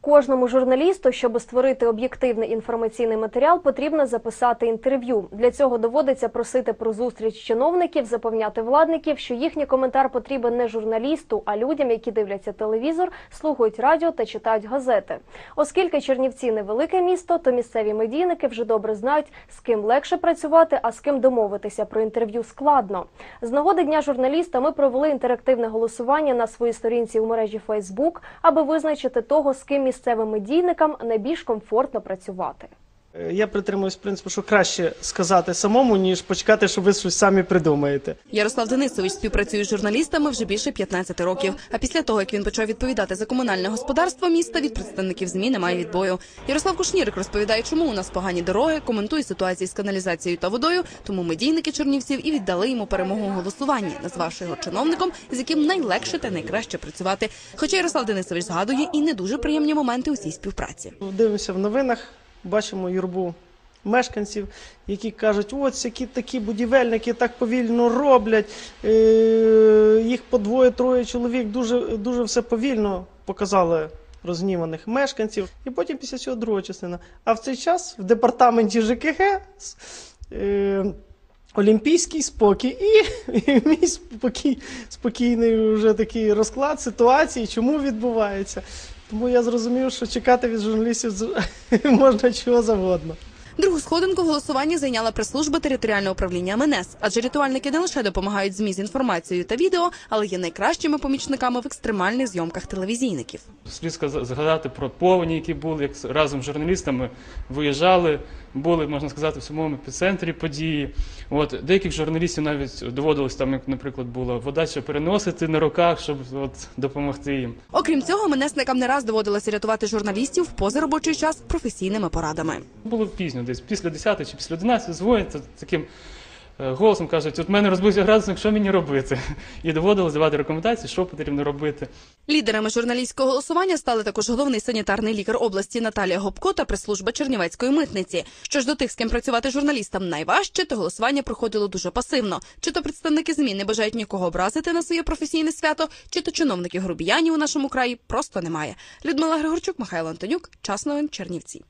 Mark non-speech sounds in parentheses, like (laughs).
Кожному журналісту, щоб створити об'єктивний інформаційний матеріал, потрібно записати інтерв'ю. Для цього доводиться просити про зустріч чиновників, запевняти владників, що їхній коментар потрібен не журналісту, а людям, які дивляться телевізор, слухають радіо та читають газети. Оскільки Чернівці невелике місто, то місцеві медійники вже добре знають, з ким легше працювати, а з ким домовитися про інтерв'ю складно. З нагоди дня журналіста ми провели інтерактивне голосування на своїй сторінці у мережі Facebook, аби визначити того, з ким місцевим медійникам найбільш комфортно працювати. Е, Я притримуюсь принципу, що краще сказати самому, ніж почекати, що ви щось самі придумаєте. Ярослав Денисович співпрацює з журналістами вже більше 15 років. А після того, як він почав відповідати за комунальне господарство міста, від представників ЗМІ немає відбою. Ярослав Кушнірик розповідає, чому у нас погані дороги, коментує ситуації з каналізацією та водою. Тому медійники чернівців і віддали йому перемогу у голосуванні, назвавши його чиновником, з яким найлегше та найкраще працювати. Хоча Ярослав Денисович згадує і не дуже приємні моменти у цій співпраці. Дивимося в новинах, бачимо юрбу мешканців, які кажуть, ось які такі будівельники так повільно роблять. е, Їх по двоє-троє чоловік дуже, дуже все повільно показали розгніваних мешканців. І потім після цього друга частина. А в цей час в департаменті ЖКГ е, Олімпійський спокій і, (laughs) і мій спокій, спокійний вже такий розклад ситуації, чому відбувається. Тому я зрозумів, що чекати від журналістів (laughs) можна чого завгодно. Другу сходинку в голосуванні зайняла прес-служба територіального управління МНС, адже рятувальники не лише допомагають ЗМІ з інформацією та відео, але є найкращими помічниками в екстремальних зйомках телевізійників. Слід згадати про повені, які були, як разом з журналістами виїжджали, були, можна сказати, в самому епіцентрі події. От деяких журналістів навіть доводилось там, як, наприклад, була вода, що переносити на руках, щоб от допомогти їм. Окрім цього, МНСникам не раз доводилося рятувати журналістів в позаробочий час професійними порадами. Було пізно, десь після 10 чи після 11 дзвонять таким е, голосом кажуть, от мене розбився градусник, що мені робити? (laughs) І доводилось давати рекомендації, що потрібно робити. Лідерами журналістського голосування стали також головний санітарний лікар області Наталія Гопко та прес-служба Чернівецької митниці. Що ж до тих, з ким працювати журналістам найважче, то голосування проходило дуже пасивно. Чи то представники ЗМІ не бажають нікого образити на своє професійне свято, чи то чиновників грубіянів у нашому краї просто немає. Людмила Григорчук, Михайло Антонюк, час новин Чернівці.